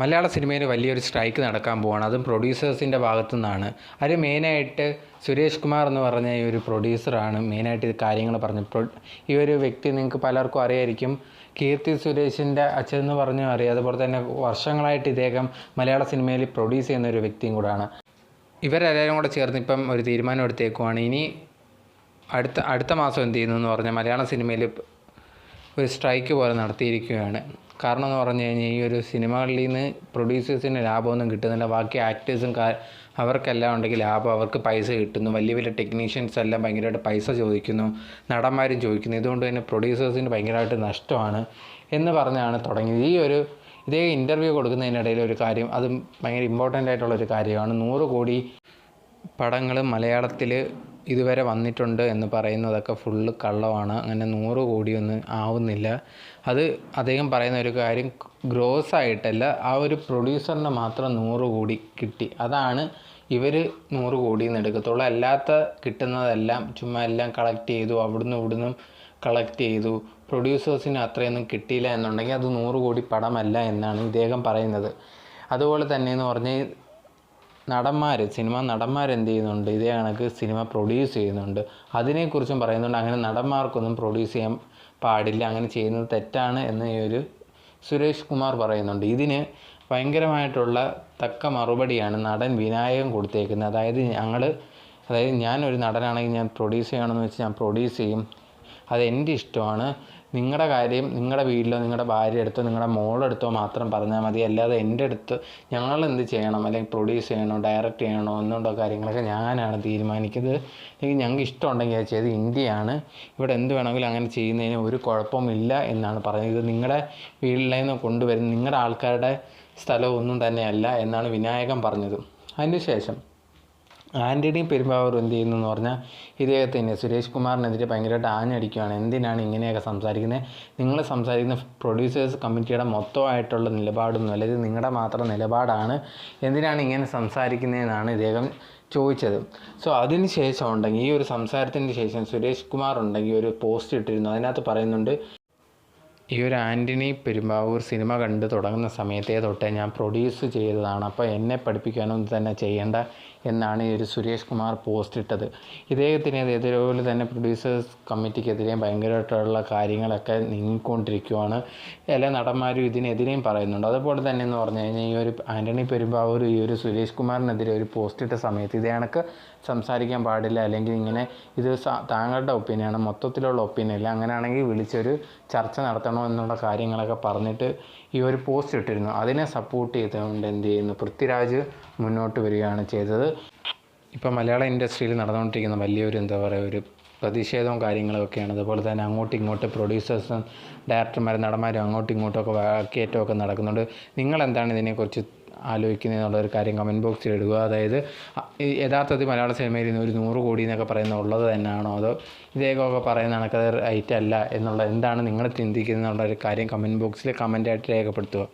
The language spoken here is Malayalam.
മലയാള സിനിമയിൽ വലിയൊരു സ്ട്രൈക്ക് നടക്കാൻ പോവാണ്. അതും പ്രൊഡ്യൂസേഴ്സിന്റെ ഭാഗത്തു നിന്നാണ് അത് മെയിനായിട്ട് സുരേഷ് കുമാർ എന്ന് പറഞ്ഞ ഈ ഒരു പ്രൊഡ്യൂസറാണ് മെയിനായിട്ട് ഇത് കാര്യങ്ങൾ പറഞ്ഞു ഈ ഒരു വ്യക്തി നിങ്ങൾക്ക് പലർക്കും അറിയായിരിക്കും. കീർത്തി സുരേഷിന്റെ അച്ഛൻ എന്ന് പറഞ്ഞു അറിയാം. അതുപോലെ തന്നെ വർഷങ്ങളായിട്ട് ഇദ്ദേഹം മലയാള സിനിമയിൽ പ്രൊഡ്യൂസ് ചെയ്യുന്ന ഒരു വ്യക്തിയും കൂടാണ്. ഇവരെല്ലാവരും കൂടെ ചേർന്ന് ഇപ്പം ഒരു തീരുമാനം എടുത്തേക്കുവാണ്. ഇനി അടുത്ത അടുത്ത മാസം എന്ത് ചെയ്യുന്നു എന്ന് പറഞ്ഞാൽ മലയാള സിനിമയിൽ ഒരു സ്ട്രൈക്ക് പോലെ നടത്തിയിരിക്കുകയാണ്. കാരണം എന്ന് പറഞ്ഞു കഴിഞ്ഞാൽ ഈ ഒരു സിനിമകളിൽ നിന്ന് പ്രൊഡ്യൂസേഴ്സിന് ലാഭമൊന്നും കിട്ടുന്നില്ല. ബാക്കി ആക്ടേഴ്സും അവർക്കെല്ലാം ഉണ്ടെങ്കിൽ ലാഭം അവർക്ക് പൈസ കിട്ടുന്നു. വലിയ വലിയ ടെക്നീഷ്യൻസ് എല്ലാം ഭയങ്കരമായിട്ട് പൈസ ചോദിക്കുന്നു. നടന്മാരും ചോദിക്കുന്നു. ഇതുകൊണ്ട് തന്നെ പ്രൊഡ്യൂസേഴ്സിന് ഭയങ്കരമായിട്ട് നഷ്ടമാണ് എന്ന് പറഞ്ഞാണ് തുടങ്ങിയത്. ഈ ഒരു ഇതേ ഇന്റർവ്യൂ കൊടുക്കുന്നതിനിടയിൽ ഒരു കാര്യം അത് ഭയങ്കര ഇമ്പോർട്ടന്റ് ആയിട്ടുള്ള ഒരു കാര്യമാണ്. നൂറ് കോടി പടങ്ങൾ മലയാളത്തിൽ ഇതുവരെ വന്നിട്ടുണ്ട് എന്ന് പറയുന്നതൊക്കെ ഫുള്ള് കള്ളമാണ്. അങ്ങനെ നൂറ് കോടിയൊന്നും ആവുന്നില്ല. അത് അദ്ദേഹം പറയുന്ന ഒരു കാര്യം ഗ്രോസ് ആയിട്ടല്ല ആ ഒരു പ്രൊഡ്യൂസറിന് മാത്രം നൂറ് കോടി കിട്ടി. അതാണ് ഇവർ നൂറ് കോടിയിൽ നിന്ന് എടുക്കത്തുള്ളൂ. അല്ലാത്ത കിട്ടുന്നതെല്ലാം ചുമ്മാ എല്ലാം കളക്ട് ചെയ്തു അവിടുന്ന് ഇവിടുന്നും കളക്ട് ചെയ്തു. പ്രൊഡ്യൂസേഴ്സിന് അത്രയൊന്നും കിട്ടിയില്ല എന്നുണ്ടെങ്കിൽ അത് നൂറ് കോടി പടമല്ല എന്നാണ് ഇദ്ദേഹം പറയുന്നത്. അതുപോലെ തന്നെ എന്ന് പറഞ്ഞാൽ നടന്മാർ സിനിമ നടന്മാർ എന്ത് ചെയ്യുന്നുണ്ട്? ഇതേ കണക്ക് സിനിമ പ്രൊഡ്യൂസ് ചെയ്യുന്നുണ്ട്. അതിനെക്കുറിച്ചും പറയുന്നുണ്ട്. അങ്ങനെ നടന്മാർക്കൊന്നും പ്രൊഡ്യൂസ് ചെയ്യാൻ പാടില്ല. അങ്ങനെ ചെയ്യുന്നത് തെറ്റാണ് എന്ന് ഈ ഒരു സുരേഷ് കുമാർ പറയുന്നുണ്ട്. ഇതിന് ഭയങ്കരമായിട്ടുള്ള തക്ക മറുപടിയാണ് നടൻ വിനായകൻ കൊടുത്തേക്കുന്നത്. അതായത് ഞങ്ങൾ അതായത് ഞാനൊരു നടനാണെങ്കിൽ ഞാൻ പ്രൊഡ്യൂസ് ചെയ്യണമെന്ന് വെച്ച് ഞാൻ പ്രൊഡ്യൂസ് ചെയ്യും. അത് എന്റെ ഇഷ്ടമാണ് നിങ്ങളുടെ കാര്യം നിങ്ങളുടെ വീട്ടിലോ നിങ്ങളുടെ ഭാര്യ അടുത്തോ നിങ്ങളുടെ മോളെടുത്തോ മാത്രം പറഞ്ഞാൽ മതി. അല്ലാതെ എന്റെ അടുത്ത് ഞങ്ങൾ എന്ത് ചെയ്യണം? അല്ലെങ്കിൽ പ്രൊഡ്യൂസ് ചെയ്യണോ ഡയറക്റ്റ് ചെയ്യണോ എന്നുണ്ടോ കാര്യങ്ങളൊക്കെ ഞാനാണ് തീരുമാനിക്കുന്നത്. അല്ലെങ്കിൽ ഞങ്ങൾക്ക് ഇഷ്ടമുണ്ടെങ്കിൽ അത് ചെയ്ത് ഇന്ത്യയാണ്. ഇവിടെ എന്ത് വേണമെങ്കിലും അങ്ങനെ ചെയ്യുന്നതിന് ഒരു കുഴപ്പമില്ല എന്നാണ് പറഞ്ഞത്. ഇത് നിങ്ങളുടെ വീട്ടിൽ നിന്ന് കൊണ്ടുവരുന്ന നിങ്ങളുടെ ആൾക്കാരുടെ സ്ഥലമൊന്നും തന്നെയല്ല എന്നാണ് വിനായകൻ പറഞ്ഞത്. അതിന് ശേഷം ആന്റണി പെരുമ്പാവൂർ എന്ത് ചെയ്യുന്നു എന്ന് പറഞ്ഞാൽ ഇദ്ദേഹത്തിന് സുരേഷ് കുമാറിനെതിരെ ഭയങ്കരമായിട്ട് ആഞ്ഞടിക്കുകയാണ്. എന്തിനാണ് ഇങ്ങനെയൊക്കെ സംസാരിക്കുന്നത്? നിങ്ങൾ സംസാരിക്കുന്ന പ്രൊഡ്യൂസേഴ്സ് കമ്മിറ്റിയുടെ മൊത്തമായിട്ടുള്ള നിലപാടൊന്നും അല്ലെങ്കിൽ നിങ്ങളുടെ മാത്രം നിലപാടാണ്. എന്തിനാണ് ഇങ്ങനെ സംസാരിക്കുന്നതെന്നാണ് ഇദ്ദേഹം ചോദിച്ചത്. സോ അതിന് ശേഷം ഉണ്ടെങ്കിൽ ഈ ഒരു സംസാരത്തിന് ശേഷം സുരേഷ് കുമാർ ഉണ്ടെങ്കിൽ ഒരു പോസ്റ്റ് ഇട്ടിരുന്നു. അതിനകത്ത് പറയുന്നുണ്ട് ഈ ഒരു ആന്റണി പെരുമ്പാവൂർ സിനിമ കണ്ട് തുടങ്ങുന്ന സമയത്തേ തൊട്ടേ ഞാൻ പ്രൊഡ്യൂസ് ചെയ്തതാണ്. അപ്പോൾ എന്നെ പഠിപ്പിക്കാനൊന്നും തന്നെ ചെയ്യേണ്ട എന്നാണ് ഈ ഒരു സുരേഷ് കുമാർ പോസ്റ്റ് ഇട്ടത്. ഇദ്ദേഹത്തിനെതിരെ തന്നെ പ്രൊഡ്യൂസേഴ്സ് കമ്മിറ്റിക്കെതിരെയും ഭയങ്കരമായിട്ടുള്ള കാര്യങ്ങളൊക്കെ നീങ്ങിക്കൊണ്ടിരിക്കുവാണ്. എല്ലാ നടന്മാരും ഇതിനെതിരെയും പറയുന്നുണ്ട്. അതുപോലെ തന്നെ എന്ന് പറഞ്ഞു കഴിഞ്ഞാൽ ഈ ഒരു ആന്റണി പെരുമ്പാവൂർ ഈ ഒരു സുരേഷ് കുമാറിനെതിരെ ഒരു പോസ്റ്റ് ഇട്ട സമയത്ത് ഇതേ കണക്ക് സംസാരിക്കാൻ പാടില്ല. അല്ലെങ്കിൽ ഇങ്ങനെ ഇത് താങ്കളുടെ ഒപ്പീനിയനാണ് മൊത്തത്തിലുള്ള ഒപ്പീനിയൻ അല്ല അങ്ങനെയാണെങ്കിൽ വിളിച്ചൊരു ചർച്ച നടത്തണോ എന്നുള്ള കാര്യങ്ങളൊക്കെ പറഞ്ഞിട്ട് ഈ ഒരു പോസ്റ്റ് ഇട്ടിരുന്നു. അതിനെ സപ്പോർട്ട് ചെയ്തുകൊണ്ട് എന്ത് ചെയ്യുന്നു? പൃഥ്വിരാജ് മുന്നോട്ട് വരികയാണ് ചെയ്തത്. ഇപ്പം മലയാള ഇൻഡസ്ട്രിയിൽ നടന്നുകൊണ്ടിരിക്കുന്ന വലിയൊരു എന്താ പറയുക ഒരു പ്രതിഷേധവും കാര്യങ്ങളൊക്കെയാണ്. അതുപോലെ തന്നെ അങ്ങോട്ടും ഇങ്ങോട്ട് പ്രൊഡ്യൂസേഴ്സും ഡയറക്ടർമാരും നടന്മാരും അങ്ങോട്ടും ഇങ്ങോട്ടും ഒക്കെ നടക്കുന്നുണ്ട്. നിങ്ങളെന്താണ് ഇതിനെക്കുറിച്ച് ആലോചിക്കുന്നത് എന്നുള്ളൊരു കാര്യം കമന്റ് ബോക്സിൽ ഇടുക. അതായത് യഥാർത്ഥത്തിൽ മലയാള സിനിമയിൽ ഇന്ന് ഒരു നൂറ് കോടി എന്നൊക്കെ പറയുന്ന ഉള്ളത് തന്നെയാണോ? അതോ ഇതേകമൊക്കെ പറയുന്ന കണക്ക് അത് റൈറ്റ് അല്ല എന്നുള്ള എന്താണ് നിങ്ങൾ ചിന്തിക്കുന്നത് എന്നുള്ള ഒരു കാര്യം കമന്റ് ബോക്സിൽ കമന്റായിട്ട് രേഖപ്പെടുത്തുക.